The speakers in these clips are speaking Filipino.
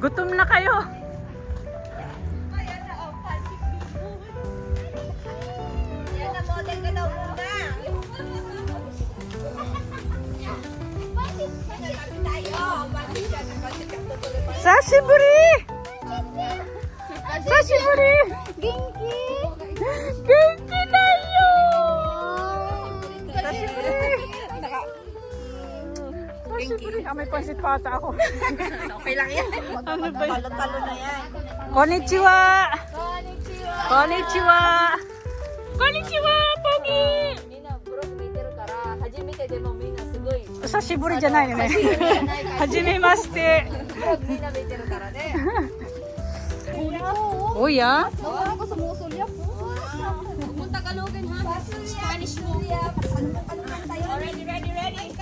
Gutom na kayo. Yan na, model Sashiburi! Ah, may pansit pata ako. Okay lang yan. ano ba yun? Talo-talo na yan. Konnichiwa! Konnichiwa! Konnichiwa, Pogi! みんなブログ見てるから初めてでもみんなすごい Sashiburi じゃないよね。はじめまして。ブログみんな見てるからね Oh, yeah? Nawala ko sa musulya po Pupunta ka Logan ha Spanish mo Ready, ready, ready.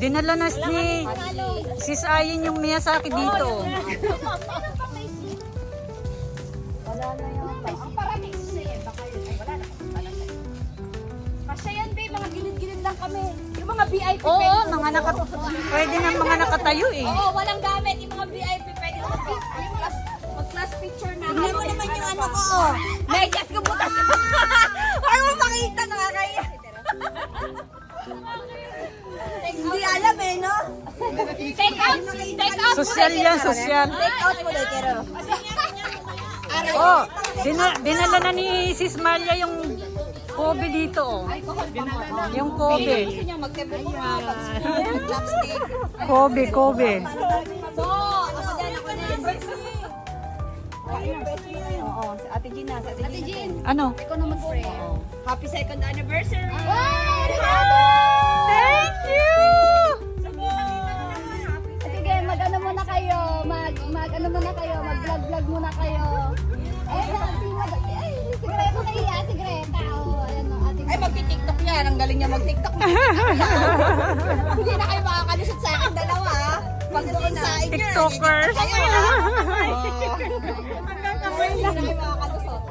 Dinala na ni Sis Ayin yung Miyazaki dito. Wala na yata Ang parating siya. Baka yun. Ay, wala na. Wala na. Kasi yan, babe. Mga gilid-gilid lang kami. Yung mga VIP Oo, pwede. mga naka, pwede na mga nakatayo eh. Oo, walang gamit. Yung mga VIP pwede mag yung class, mag-class picture na. Tignan mo naman yung ano ko. oh. Medyas ko butas. Mo makita nakakaya. Hindi alam eh, no? Take out. Take out. Sosyal yan, sosyal. Take out mo, Dekero. Oh, dina, dinala na ni Sis Malia yung Kobe dito oh. Yung Kobe. Kobe, Kobe. So, ako dyan ako na. Oo, si Ate Ate Gina. Ano? Ikaw na mag-spray. Happy second anniversary! Thank you! Sige mag ano muna kayo Mag mag ano muna kayo Mag vlog vlog muna kayo Eh si mag Ay si Greta kaya si Greta Oh ayan o ating Ay, magti-tiktok yan. Ang galing niya mag-tiktok. Hindi na kayo makakalusot sa akin dalawa. ah. Pag doon sa inyo. TikTokers. Kayo, ha? Hanggang kamay. Hindi na kayo makakalusot.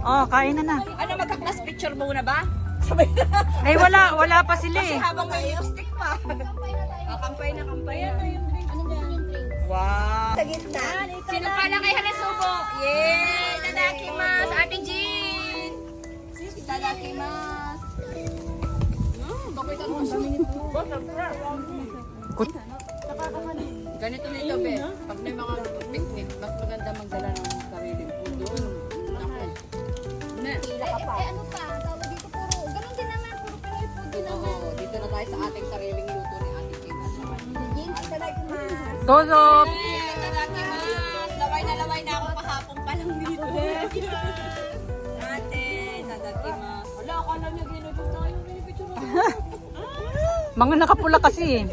Oh, kain na na. Ano, magka-class picture muna ba? Sabay na. Ay wala, wala pa sila Kasi eh. habang may lipstick pa. Ah, kampay na, kampay na. Ano gusto yung drink? Wow. Sa gitna. Sino pa na kay Hanasubo? Yay! Tadakimasu! Ate Jean! Tadakimasu! Mm, bakoy ka mo. Kut Ganito nito, be. Pag may mga picnic, mas maganda magdala ng sariling food doon. Naku. Ne. Eh, eh ano Tayo sa ating sariling luto ni Ate Kim. Jean, tadakimasu! Dozo! Tadakimasu! Laway na laway na ako kahapon pa lang dito. Ate, tadakimasu! Wala, akala niya ginagawa tayo. Mo. Mga nakapula kasi eh.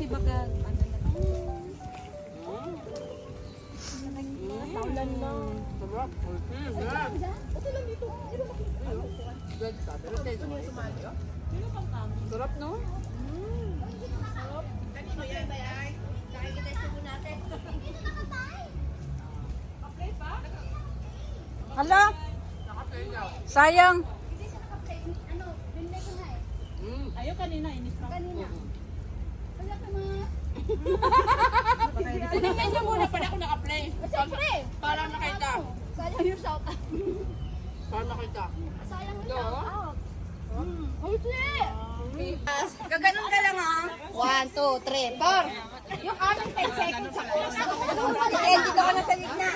Sarap, no? Hala? Sayang. Ano Binlay ko na eh Mm. Kanina Wala ka mga Tinignan niyo muna pala ako naka-play. Siyempre Para nakita. Sayang yung shout out Para nakita. Sayang yung shout out Hindi Gaganon ka lang ah. One, two, three, four. Yung aming 10 seconds ako. Eh, dito ka na sa gitna.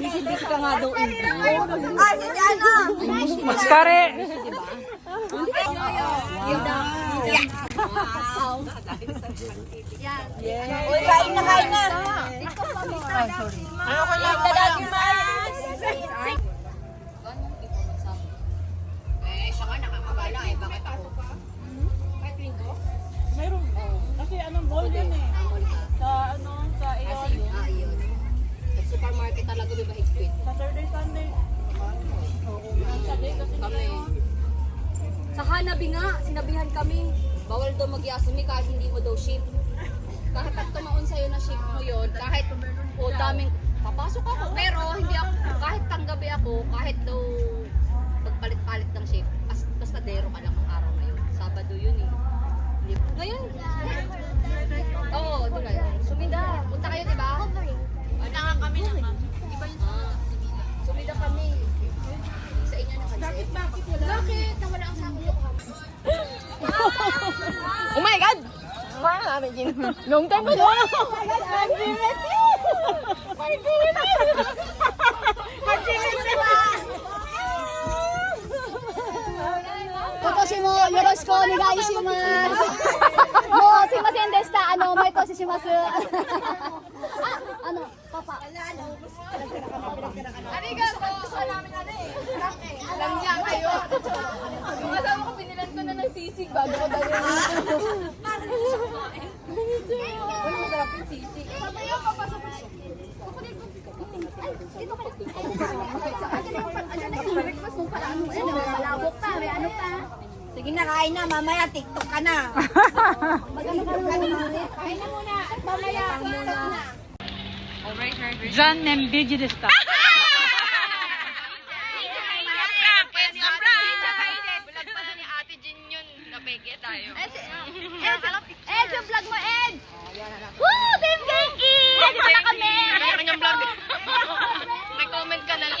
Busy-busy ka nga daw. Ah, si Jana. Maskare. Wow. Uy, kain na, kain na. Ayoko lang. Eh, Kasi anong mall yan eh. Sa ano, sa Kasi Aeon. yun. Ah, yun. Sa supermarket talaga di ba higpit? Saturday, Sunday. Saturday kasi Kami. Sa Hanabi nga, sinabihan kami, bawal daw mag-yasumi kahit hindi mo daw ship. Kahit pag tumaon sa'yo na ship mo yun, kahit o daming, papasok ako, pero hindi ako, kahit tanggabi ako, kahit daw magpalit-palit ng. As, basta dero ka lang ang araw na yun. Sabado yun eh. Ngayon. Oo, doon kayo. Sumida. Punta kayo, di ba? Punta nga kami na Iba yun. Ah, sumida kami. Sa inyo na kasi. Bakit? Bakit? Bakit? Nawala ang sako ko. Oh my God! Parang namin yun. Long time ago! Oh my God! Kotoshi Ano, may toshi shimasu. ah, ano, papa. Arigato! Gusto namin ano eh. Alam niya kayo. Yung kasama ko, binilan ko na ng sisig bago ko dali. Wala masarap yung sisig. Papaya, papasok na. Kukunin ko. Ay, dito ka. Ay, dito ka. Ayan na yung ayan na yung breakfast mo pala. Ano, ano, may malabok pa, may ano pa. Sige na, kain na. Mamaya, TikTok ka na. Magano ka na. Kain na muna. Mamaya, TikTok na. John Nembigi de Star. Ed, yung vlog mo, Ed! Woo! Team Genki! Dito na kami! kanyang vlog. May comment ka na lang.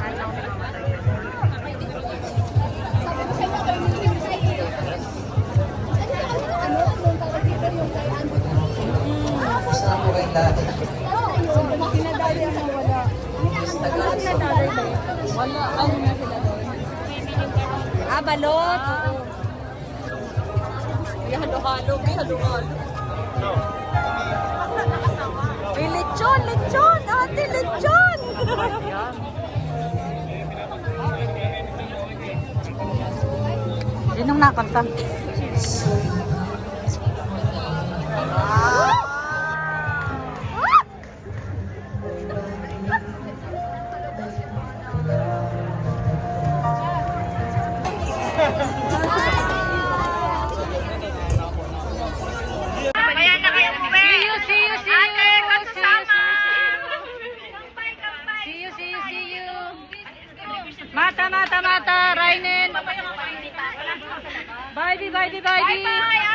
balot. Oo. Halo-halo, may halo-halo. May lechon, lechon! Ate, lechon! Sinong nakanta? See đây đi. Bye bye.